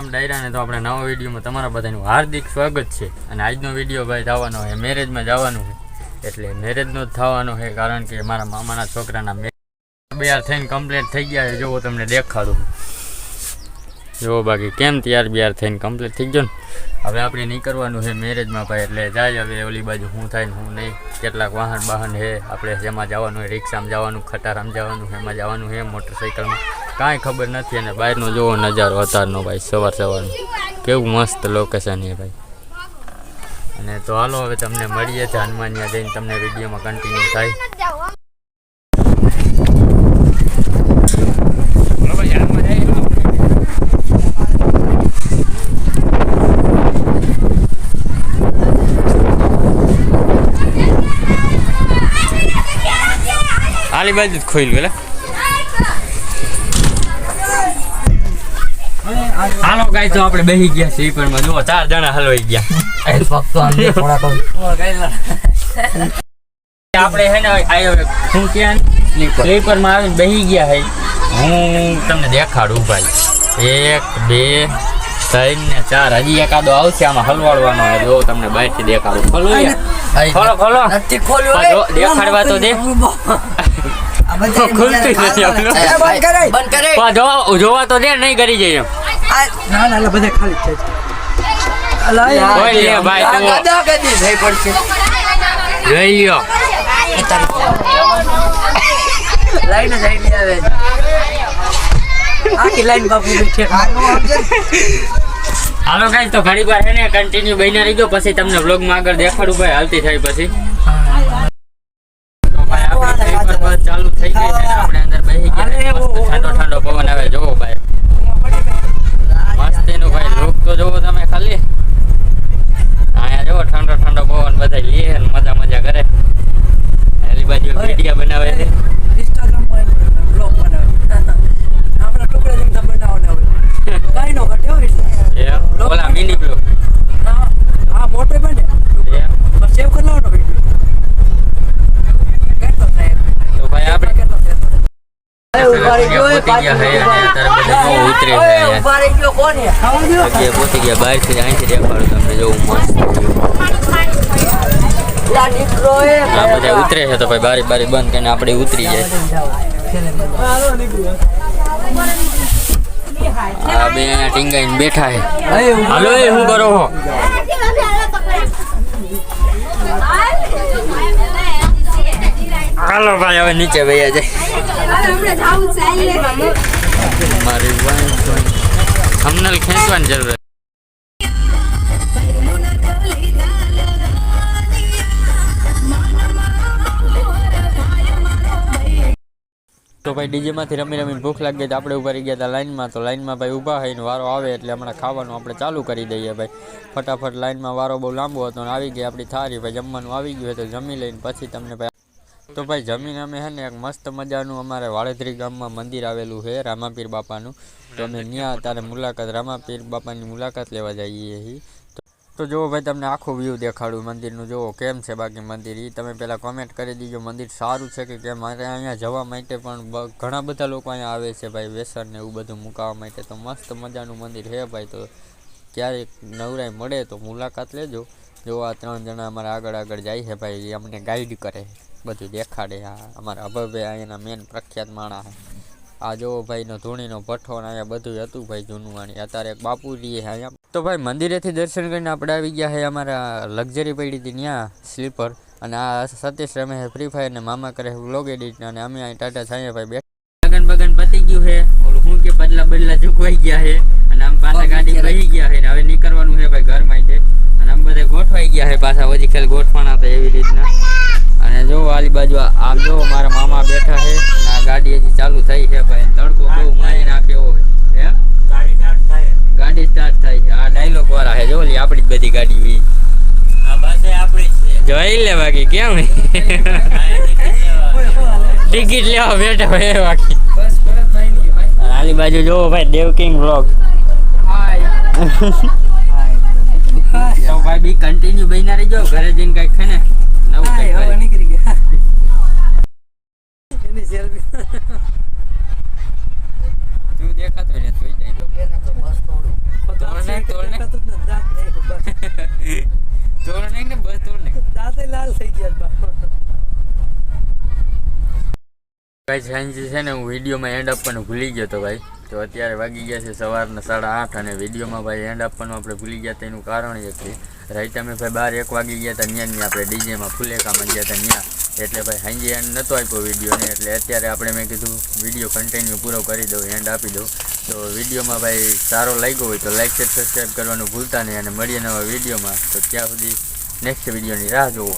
આમ ડાયરાને તો આપણે નવા વિડીયોમાં તમારા બધાનું હાર્દિક સ્વાગત છે. અને આજનો વીડિયો ભાઈ જવાનો છે મેરેજમાં જવાનું છે. એટલે મેરેજનો જ થવાનો છે, કારણ કે મારા મામાના છોકરાના બે યાર થઈને કમ્પ્લીટ થઈ ગયા છે. જોવો તમને દેખાડું. જોવો બાકી કેમ તૈયાર બિયાર થઈને કમ્પ્લીટ થઈ ગયો ને? હવે આપણે નીકળવાનું છે મેરેજમાં ભાઈ, એટલે જાય હવે ઓલી બાજુ હું થાય ને હું નહીં. કેટલાક વાહન વાહન છે, આપણે જેમાં જવાનું હોય, રિક્ષામાં જવાનું, ખટારામાં જવાનું એમાં જવાનું છે મોટરસાઇકલમાં કાંઈ ખબર નથી અને બહારનો જોવો નજારો અત્યારનો ભાઈ, સવાર સવારનો. કેવું મસ્ત લોકેશન છે ભાઈ. અને તો હાલો હવે તમને મળીએ છે હનુમાનિયા જઈને તમને વિડીયોમાં કન્ટિન્યુ થાય. આલી બાજુ જ ખોઈલું એટલે હાલો ગાય તો આપણે બેસી ગયા સ્લીપરમાં જુઓ ચાર જણા હલવાઈ ગયા. આપણે હે ને આયો હું ક્યાં સ્લીપરમાં આવીને બેસી ગયા હે. હું તમને દેખાડું ભાઈ. એક બે ત્રણ ને ચાર. હજી એકાદો આવશે આમાં હલવાડવાનો છે જો તમને બહારથી દેખાડું. ખોલો ખોલો ખોલો. દેખાડવા તો દે. ખુલતું જ નથી બંધ કરાય. બંધ કરાય. જોવા જોવા તો દે નહીં કરી જઈએ. ના ના બધા ખાલી છે. ઓય ભાઈ, તું. ગાદા ગાદી થઈ પડશે. જોઈ લ્યો. લાઈન જ આઈડી આવે. આખી લાઈન બાપુ છે. હાલો ગાઈસ તો ઘડી વાર હે ને કન્ટિન્યુ બહીને રહીજો. પછી તમને વ્લોગમાં આગળ દેખાડું ભાઈ હાલતી થાય પછી. ચાલુ થઈ ગઈ છે આપણે અંદર બેસી ગયા છે. મસ્ત ઠંડો ઠંડો પવન આવે જોવો ભાઈ મસ્ત એનું ભાઈ લુક તો જોવો તમે ખાલી અહીંયા જોવો ઠંડો ઠંડો પવન બધા લે ને મજા મજા કરે એલી બાજુ વીડિયો બનાવે છે ઇન્સ્ટાગ્રામ પર બ્લોગ બનાવે આપણા ટુકડા જેમ તમે બનાવવાના હોય કાઈ નો ઘટે હોય એ ઓલા મિની બ્લોગ હા હા મોટો બને એ સેવ કરી લેવાનો વિડિયો કેટલો થાય તો ભાઈ આપણે કેટલો થાય રહી ગયો, હે અને બધા ઉતરે છે. રહી ગયો ગયા બહારથી અહીંથી દેખાડું તમને જોવું મસ્ત લા આ બધા ઉતરે છે તો ભાઈ બારી બારી બંધ કરીને આપણે ઉતરી જાય આ બે ટીંગાઈને બેઠા છે. હાલો એ શું કરો હાલો ભાઈ હવે નીચે વૈયા જાય. મારી વાઈફ થંબનેલ ખેંચવાની જરૂર તો ભાઈ ડીજેમાંથી રમી રમીને ભૂખ લાગી ગઈ તો આપણે ઊભા રહી ગયા હતા લાઈનમાં. તો લાઈનમાં ભાઈ ઊભા થઈને વારો આવે એટલે હમણાં ખાવાનું આપણે ચાલુ કરી દઈએ ભાઈ. ફટાફટ લાઈનમાં વારો બહુ લાંબો હતો અને આવી ગઈ આપણી થારી ભાઈ જમવાનું આવી ગયું તો જમી લઈને પછી તમને ભાઈ તો ભાઈ જમીન અમે છે ને એક મસ્ત મજાનું અમારે વાળેધરી ગામમાં મંદિર આવેલું છે રામાપીર બાપાનું. તો અમે ત્યાં તારે મુલાકાત રામાપીર બાપાની મુલાકાત લેવા જઈએ છીએ તો જુઓ ભાઈ તમને આખું વ્યૂ દેખાડું મંદિરનું. જુઓ કેમ છે બાકી મંદિર એ તમે પહેલાં કોમેન્ટ કરી દીજો મંદિર સારું છે કે કેમ? મારે અહીંયા જવા માટે પણ ઘણા બધા લોકો અહીંયા આવે છે ભાઈ વેસણ ને એવું બધું મુકાવવા માટે. તો મસ્ત મજાનું મંદિર છે ભાઈ. તો ક્યારેક નવરાઈ મળે તો મુલાકાત લેજો. જો આ ત્રણ જણા અમારા આગળ આગળ જાય છે ભાઈ એ અમને ગાઈડ કરે. બધું દેખાડે આ. અમારા અભયભાઈ અહીંયાના મેન પ્રખ્યાત માણા આ જો ભાઈનો ધૂણીનો ભઠ્ઠો ને અહીંયા બધું હતું ભાઈ જૂનું અને અત્યારે એક બાપુજી અહીંયા. તો ભાઈ મંદિરેથી દર્શન કરીને આપણે આવી ગયા છે અમારા લક્ઝરી પડી હતી ત્યાં, સ્લીપર. અને આ સતીશ રમે છે ફ્રી ફાયર ને મામા કરે વ્લોગ એડિટ અને અમે અહીં ટાટા છાયા ભાઈ બેઠા. લગન બગન પતી ગયું છે. ઓલું શું કે બદલા બદલા ચૂકવાઈ ગયા છે. અને આમ પાછા ગાડી રહી ગયા છે. હવે નીકળવાનું છે ભાઈ ઘર માટે. અને આમ બધા ગોઠવાઈ ગયા છે પાછા. હજી ખેલ ગોઠવાના હતા એવી રીતના. અને જો આલી બાજુ આ- આમ જો મારા મામા બેઠા છે અને આ ગાડી હજી ચાલુ થઈ છે ભાઈ. તડકો બહુ મારી નાખ્યો હોય. હે? ગાડી સ્ટાર્ટ થાય. છે. આ ડાયલોગ વાળા છે જો ઓલી આપણી જ બધી ગાડી વી. જોઈ લે બાકી કેમ? ટિકિટ લેવા બેઠા હોય એ બાકી. બસ પરત ભાઈ ની ભાઈ. અને આલી બાજુ જોવો ભાઈ દેવ કિંગ વ્લોગ હાય. તો ભાઈ બી કન્ટિન્યુ બહીના રહેજો. ઘરે જઈને કંઈક છે वीडियो में एंड अपन भूली गया तो भाई तो अत्यारे वगी गया सवार साढ़ा आठ ने विडियो में भाई एंड अपन भूली गया कारण ये राइट अमे भाई बार एक वगी गया था नीजे में फूलेका मैं गया था नीया એટલે ભાઈ હાંજી એન્ડ નહોતો આપ્યો વિડીયોને એટલે અત્યારે આપણે મેં કીધું વીડિયો કન્ટિન્યુ પૂરો કરી દઉં એન્ડ આપી દઉં. તો વિડીયોમાં ભાઈ સારો લાગ્યો હોય તો લાઇક શેર સબસ્ક્રાઈબ કરવાનું ભૂલતા નહીં અને મળીએ નવા વિડીયોમાં. તો ત્યાં સુધી નેક્સ્ટ વિડીયોની રાહ જોવો.